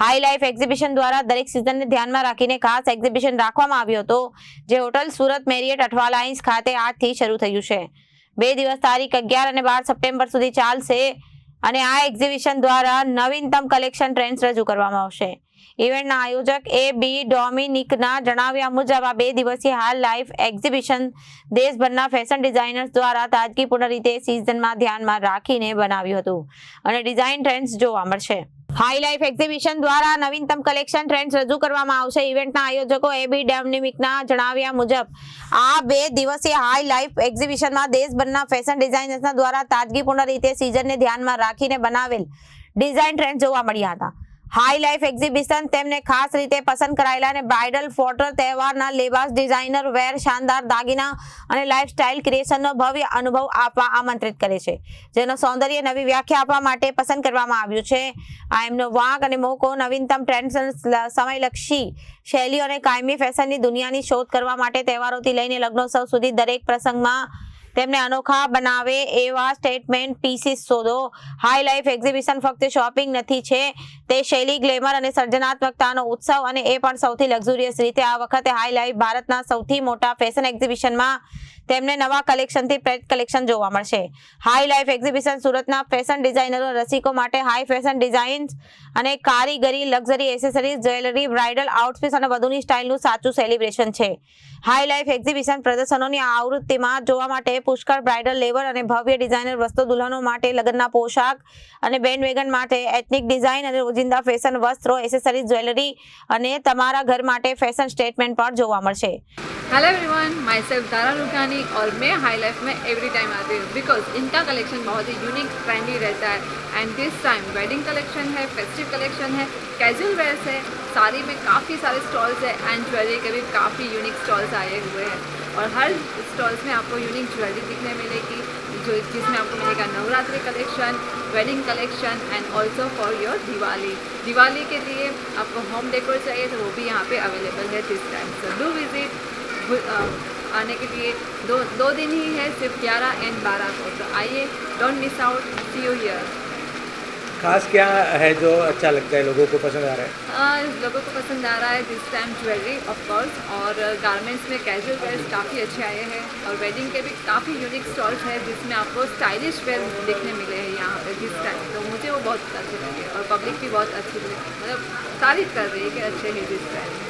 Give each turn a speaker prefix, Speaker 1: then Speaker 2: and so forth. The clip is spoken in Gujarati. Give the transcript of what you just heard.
Speaker 1: હાઈ લાઈફ એક્ઝિબિશન દ્વારા દરેક સિઝનને ધ્યાનમાં રાખીને ખાસ એક્ઝિબિશન રાખવામાં આવ્યો હતો, જે હોટલ સુરત મેરિયટ અઠવાલાઇન્સ ખાતે આજથી શરૂ થયું છે. બે દિવસ તારીખ અગિયાર અને બાર સપ્ટેમ્બર સુધી ચાલશે અને આ એક્ઝિબિશન દ્વારા નવીનતમ કલેક્શન ટ્રેન્ડ્સ રજૂ કરવામાં આવશે. ઇવેન્ટના આયોજક એ બી ડોમિનિકના જણાવ્યા મુજબ આ બે દિવસીય હાલ લાઈફ એક્ઝિબિશન દેશભરના ફેશન ડિઝાઇનર્સ દ્વારા તાજગીપૂર્ણ રીતે સિઝનમાં ધ્યાનમાં રાખીને બનાવ્યું હતું અને ડિઝાઇન ટ્રેન્ડ્સ જોવા મળશે. હાઈ લાઈફ એક્ઝિબિશન દ્વારા નવીનતમ કલેક્શન ટ્રેન્ડ્સ રજૂ કરવામાં આવશે. ઇવેન્ટના આયોજકો એબી ડેમનિમિકના જણાવ્યા મુજબ, આ બે દિવસીય હાઈ લાઈફ એક્ઝિબિશનમાં દેશભરના ફેશન ડિઝાઇનર્સના દ્વારા તાજગીપૂર્ણ રીતે સિઝનને ધ્યાનમાં રાખીને બનાવેલ ડિઝાઇન ટ્રેન્ડ જોવા મળ્યા હતા. હાઈ લાઈફ એક્ઝિબિશન તેમને ખાસ રીતે પસંદ કરાયેલા અને બ્રાઇડલ ફોટર તહેવારના લેબાસ ડિઝાઇનર વેર શાનદાર દાગીના અને લાઇફસ્ટાઇલ ક્રિએશનનો ભવ્ય અનુભવ આપવા આમંત્રિત કરે છે. જેનો સૌંદર્ય નવી વ્યાખ્યા આપવા માટે પસંદ કરવામાં આવ્યું છે. આ એમનો વાંક અને મોકો નવીનતમ ટ્રેન્ડ્સ સમયલક્ષી શૈલીઓ અને કાયમી ફેશનની દુનિયાની શોધ કરવા માટે તહેવારોથી લઈને લગ્નોત્સવ સુધી દરેક પ્રસંગમાં તેમને અનોખા બનાવે એવા સ્ટેટમેન્ટ પીસીસ શોધો. હાઈ લાઈફ એક્ઝિબિશન ફક્ત શોપિંગ નથી છે, તે શૈલી ગ્લેમર અને સર્જનાત્મકતાનો ઉત્સવ અને એ પણ સૌથી લક્ઝુરિયસ રીતે આ વખતે હાઈ લાઈફ ભારતના સૌથી મોટા ફેશન એક્ઝિબિશનમાં તેમને નવા કલેક્શનથી પ્રેટ કલેક્શન જોવા મળશે. હાઈ લાઈફ એક્ઝિબિશન સુરતના ફેશન ડિઝાઇનરો રસિકો માટે હાઈ ફેશન ડિઝાઇન્સ અને કારીગરી luxury accessories jewellery bridal outfits અને વધુની સ્ટાઇલનું સાચું સેલિબ્રેશન છે. હાઈ લાઈફ એક્ઝિબિશન પ્રદર્શનોની આવૃત્તિમાં જોવા માટે પુષ્કળ બ્રાઇડલ લેવર અને ભવ્ય ડિઝાઇનર વસ્તુ દુલ્હનો માટે લગ્નના પોશાક અને બેન્ડ વેગન માટે એથનિક ડિઝાઇન અને રોજિંદા ફેશન વસ્ત્રો એસેસરીઝ જ્વેલરી અને તમારા ઘર માટે ફેશન સ્ટેટમેન્ટ પણ જોવા મળશે.
Speaker 2: Hello everyone myself Dara Rukhani और मैं हाई लाइफ में एवरी टाइम आती हूँ बिकॉज़ इनका कलेक्शन बहुत ही यूनिक ट्रेंडी रहता है and this time wedding collection है फेस्टिव कलेक्शन है कैजुअल वेयर्स है साड़ी में काफ़ी सारे स्टॉल्स है एंड ज्वेलरी के भी काफ़ी यूनिक स्टॉल्स आए हुए हैं और हर स्टॉल्स में आपको यूनिक ज्वेलरी दिखने मिलेगी, जो जिसमें आपको मिलेगा Navratri collection wedding collection and also for your Diwali. Diwali के लिए आपको होम डेकोर चाहिए तो वो भी यहाँ पे अवेलेबल है this time so do visit आने के लिए दो दो दिन ही है सिर्फ़ 11 एंड 12 को। तो आइए don't miss out see you here
Speaker 3: खास क्या है जो अच्छा लगता है लोगों को पसंद आ रहा है?
Speaker 2: आ, लोगों को पसंद आ रहा है this time jewellery of course और गारमेंट्स में कैजुअल वेयर काफ़ी अच्छे आए हैं और वेडिंग के भी काफ़ी यूनिक स्टॉल्स हैं जिसमें आपको स्टाइलिश वेयर देखने मिले हैं यहाँ पे दिस टाइम तो मुझे वो बहुत अच्छे लगे और पब्लिक भी बहुत अच्छी मतलब तारीफ़ कर रही है कि अच्छे हैं this time